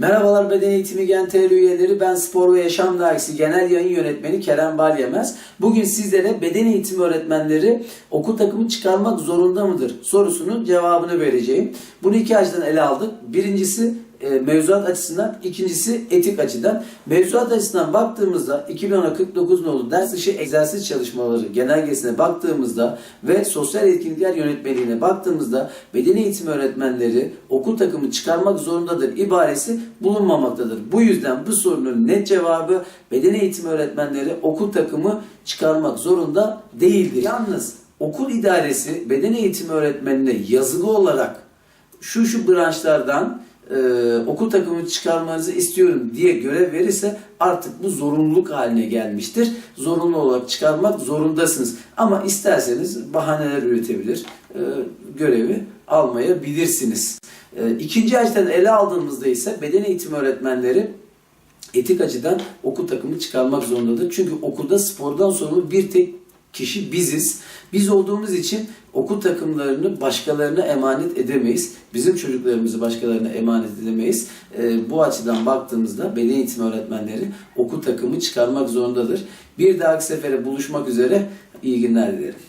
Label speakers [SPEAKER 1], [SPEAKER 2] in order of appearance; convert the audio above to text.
[SPEAKER 1] Merhabalar Beden Eğitimi Gen TR üyeleri. Ben Spor ve Yaşam Dergisi Genel Yayın Yönetmeni Kerem Balyemez. Bugün sizlere beden eğitimi öğretmenleri okul takımı çıkarmak zorunda mıdır sorusunun cevabını vereceğim. Bunu iki açıdan ele aldık. Birincisi e, mevzuat açısından, ikincisi etik açıdan. Mevzuat açısından baktığımızda 2010'a 49 nolu ders dışı egzersiz çalışmaları genelgesine baktığımızda ve sosyal etkinlikler yönetmeliğine baktığımızda beden eğitimi öğretmenleri okul takımı çıkarmak zorundadır ibaresi bulunmamaktadır. Bu yüzden bu sorunun net cevabı beden eğitimi öğretmenleri okul takımı çıkarmak zorunda değildir. Yalnız okul idaresi beden eğitimi öğretmenine yazılı olarak şu şu branşlardan e, okul takımı çıkarmanızı istiyorum diye görev verirse artık bu zorunluluk haline gelmiştir. Zorunlu olarak çıkarmak zorundasınız. Ama isterseniz bahaneler üretebilir, e, görevi almayabilirsiniz. E, ikinci açıdan ele aldığımızda ise beden eğitimi öğretmenleri etik açıdan okul takımı çıkarmak zorundadır. Çünkü okulda spordan sorumlu bir tek kişi biziz. Biz olduğumuz için okul takımlarını başkalarına emanet edemeyiz. Bizim çocuklarımızı başkalarına emanet edemeyiz. Ee, bu açıdan baktığımızda beden eğitimi öğretmenleri okul takımı çıkarmak zorundadır. Bir dahaki sefere buluşmak üzere iyi günler dilerim.